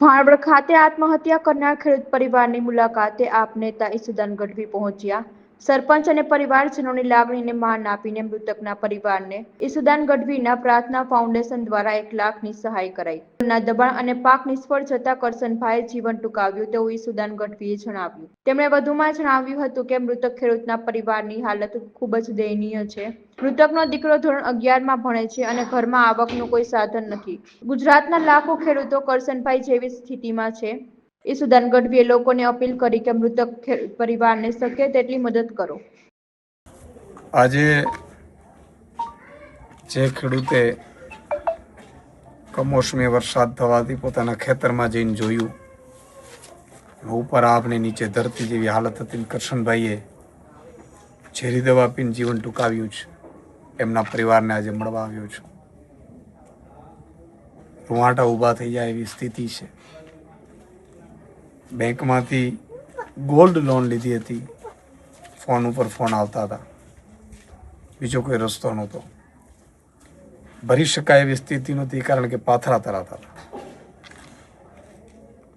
ભાણવડ ખાતે આત્મહત્યા કરનાર ખેડૂત પરિવારની મુલાકાતે આપ નેતા ઈસુદાન ગઢવી પહોંચ્યા. સરપંચ અને પરિવારજનોની લાગણીને માન આપીને મૃતકના પરિવારને ઈસુદાન ગઢવીના પ્રાર્થના ફાઉન્ડેશન દ્વારા એક લાખની સહાય કરાઈ. તેમના દબાણ અને પાક નિષ્ફળ જતા કરશનભાઈ જીવન ટૂંકાવ્યું, તેવું ઈસુદાન ગઢવીએ જણાવ્યું. તેમણે વધુમાં જણાવ્યું હતું કે, મૃતક ખેડૂતના પરિવારની હાલત ખૂબ જ દયનીય છે. મૃતકનો દીકરો ધોરણ અગિયારમાં ભણે છે અને ઘરમાં આવકનું કોઈ સાધન નથી. ગુજરાતના લાખો ખેડૂતો કરશનભાઈ જેવી સ્થિતિમાં છે. ઈસુદાન ગઢવીએ લોકોને અપીલ કરી કે મૃતક પરિવારને શક્ય તેટલી મદદ કરો. આજે જે ખેડૂતે કમોસમી વરસાદ થવાથી પોતાના ખેતરમાં જઈને જોયું ઉપર આપને નીચે ધરતી જેવી હાલત હતી કરશનભાઈએ ઝેરી દવા પીને જીવન ટૂંકાવ્યું છે. એમના પરિવારને આજે મળવા આવ્યો છું. રૂવાટા ઊભા થઈ જાય એવી સ્થિતિ છે. બેંકમાંથી ગોલ્ડ લોન લીધી હતી. ફોન ઉપર ફોન આવતા હતા. બીજો કોઈ રસ્તો નહોતો. ભરી શકાય એવી સ્થિતિ નહોતી કારણ કે પાથરા તરાતા હતા.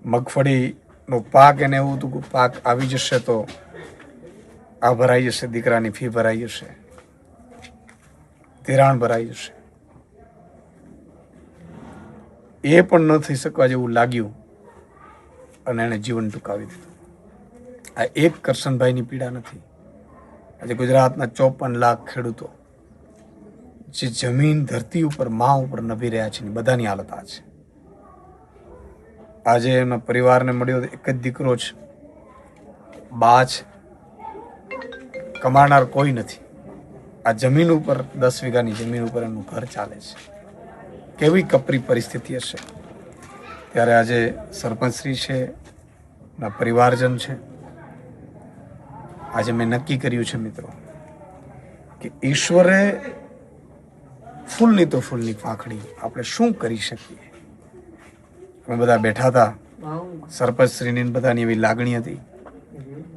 મગફળીનો પાક એને એવું હતું કે પાક આવી જશે તો આ ભરાઈ જશે, દીકરાની ફી ભરાઈ જશે. ધિરાણ ભરાઈ જશે. એ પણ ન થઈ શકવા જેવું લાગ્યું. અને એણે જીવન ટૂંકાવી દીધું. આ એક કરશનભાઈની પીડા નથી. આજે ગુજરાતના ચોપન લાખ ખેડૂતો જે જમીન, ધરતી ઉપર મા ઉપર નભી રહ્યા છે બધાની હાલત આ છે. આજે એમના પરિવારને મળ્યો એક જ દીકરો છે. બા છે. કમાનાર કોઈ નથી. આ જમીન ઉપર, દસ વીઘાની જમીન ઉપર એમનું ઘર ચાલે છે. કેવી કપરી પરિસ્થિતિ હશે? ત્યારે આજે સરપંચશ્રી છે ના પરિવારજન છે. આજે મેં નક્કી કર્યું છે મિત્રો કે ઈશ્વરે ફૂલની તો ફૂલની પાંખડી આપણે શું કરી શકીએ? અમે બધા બેઠા હતા, સરપંચશ્રીની બધાની એવી લાગણી હતી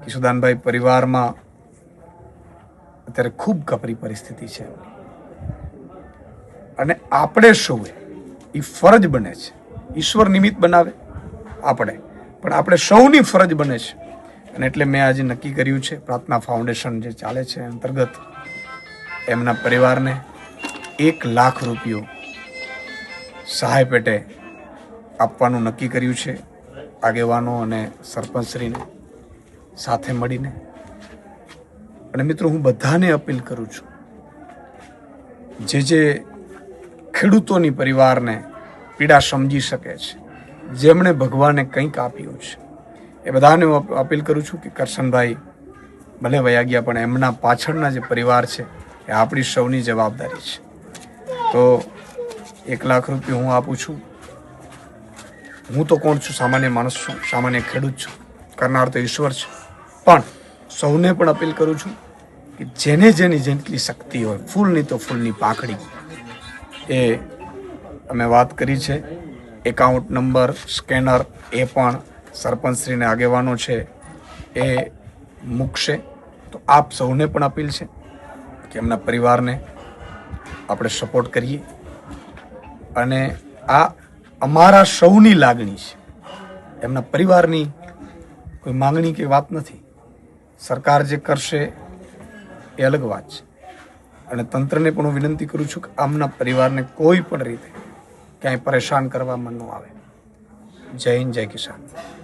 કે સુદાનભાઈ પરિવારમાં અત્યારે ખૂબ કપરી પરિસ્થિતિ છે. અને આપણે શું એ ફરજ બને છે. ઈશ્વર નિમિત્ત બનાવે આપણે. પણ આપણે સૌની ફરજ બને છે. અને એટલે મેં આજે નક્કી કર્યું છે, પ્રાર્થના ફાઉન્ડેશન જે ચાલે છે અંતર્ગત, એમના પરિવારને એક લાખ રૂપિયો સહાય પેટે આપવાનું નક્કી કર્યું છે, આગેવાનો અને સરપંચશ્રીને સાથે મળીને. અને મિત્રો, હું બધાને અપીલ કરું છું, જે જે ખેડૂતોની પરિવારને પીડા સમજી શકે છે. જેમણે ભગવાને કંઈક આપ્યું છે. એ બધાને હું અપીલ કરું છું કે કરશનભાઈ, ભલે વયા ગયા પણ એમના પાછળના જે પરિવાર છે, એ આપણી સૌની જવાબદારી છે. તો એક લાખ રૂપિયા હું આપું છું. હું તો કોણ છું? સામાન્ય માણસ છું. સામાન્ય ખેડૂત છું. કરનાર તો ઈશ્વર છે. પણ સૌને પણ અપીલ કરું છું કે જેને જેની જેટલી શક્તિ હોય, ફૂલની તો ફૂલની પાખડી, એ અમે વાત કરી છે. એકાઉન્ટ નંબર, સ્કેનર, એ પણ સરપંચશ્રીને આગેવાનો છે. એ મૂકશે. તો આપ સૌને પણ અપીલ છે કે એમના પરિવારને આપણે સપોર્ટ કરીએ. અને આ અમારા સૌની લાગણી છે. એમના પરિવારની કોઈ માંગણી કે વાત નથી. સરકાર જે કરશે એ અલગ વાત છે. અને તંત્રને પણ હું વિનંતી કરું છું કે આમના પરિવારને કોઈ પણ રીતે ક્યાંય પરેશાન કરવામાં ન આવે. જય હિન્દ જય કિસાન.